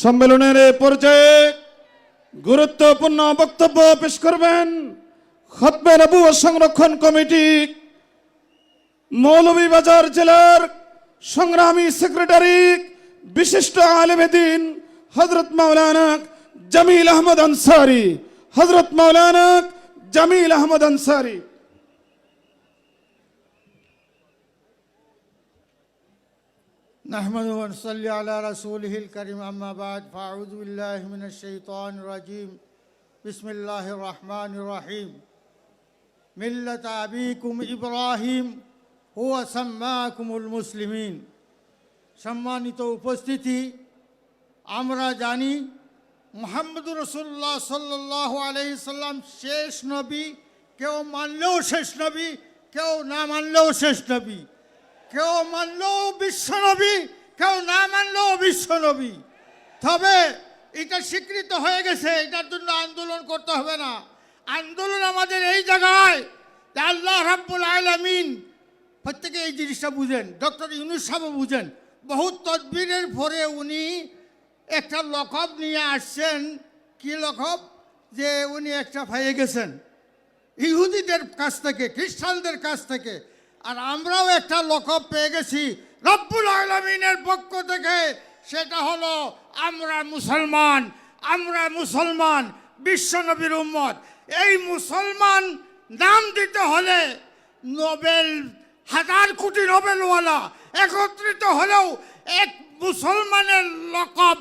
সম্মেলনের এ পর্যায়ে গুরুত্বপূর্ণ বক্তব্য পেশ করবেন খতবে নবু সংরক্ষণ কমিটি, মৌলভীবাজার জেলার সংগ্রামী সেক্রেটারি, বিশিষ্ট আলেমেদিন হজরত মাওলানা জামিল আহমদ আনসারি। হজরত মাওলানা জামিল আহমদ আনসারি। نحمد ونصلي على رسوله الكريم أما بعد فأعوذ بالله من الشيطان الرجيم بسم الله الرحمن الرحيم ملة أبيكم إبراهيم هو سماكم المسلمين সম্মানিত উপস্থিতি আমরা জানি মোহাম্মদ রসুল্লাহ সাল্লাহ আলহি সাল্লাম শেষ নবী কেউ মানলেও শেষ নবী কেউ না মানলেও শেষ নবী কেউ মানলেও বিশ্বনবী কেউ না মানলেও বিশ্বনবী তবে এটা স্বীকৃত হয়ে গেছে, এটার জন্য আন্দোলন করতে হবে না। আন্দোলন আমাদের এই জায়গায় আল্লাহ রাব্বুল আলামিন, প্রত্যেকে এই জিনিসটা বুঝেন, ডক্টর ইউনুস সাহেব বুঝেন বহু তদবিরের পরে উনি একটা লকব নিয়ে আসছেন। কি লকব যে উনি একটা পাইয়ে গেছেন। ইহুদিদের কাছ থেকে, খ্রিস্টানদের কাছ থেকে আর আমরাও একটা লকব পেয়ে গেছি। রব্বুল আলমিনের পক্ষ থেকে সেটা হলো আমরা মুসলমান আমরা মুসলমান বিশ্বনবীর উম্মত। এই মুসলমান নাম দিতে হলে নোবেল, হাজার কোটি নোবেলওয়ালা একত্রিত হলেও এক মুসলমানের লকব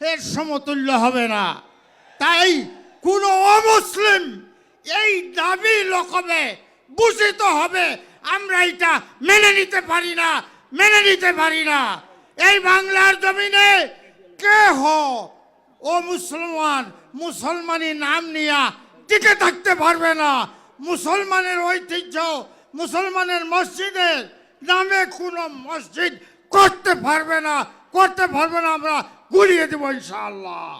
এর সমতুল্য হবে না। তাই কোনো অমুসলিম এই দাবি লকবে ভূষিত হবে, আমরা এটা মেনে নিতে পারি না, মেনে নিতে পারি না। এই বাংলার জমিনে কে হ? ও মুসলমান, মুসলমানি নাম নিয়া টিকে থাকতে পারবে না। মুসলমানের ঐতিহ্য, মুসলমানের মসজিদের নামে কোনো মসজিদ করতে পারবে না, করতে পারবে না, আমরা গুলিয়ে দেবো ইনশাআল্লাহ।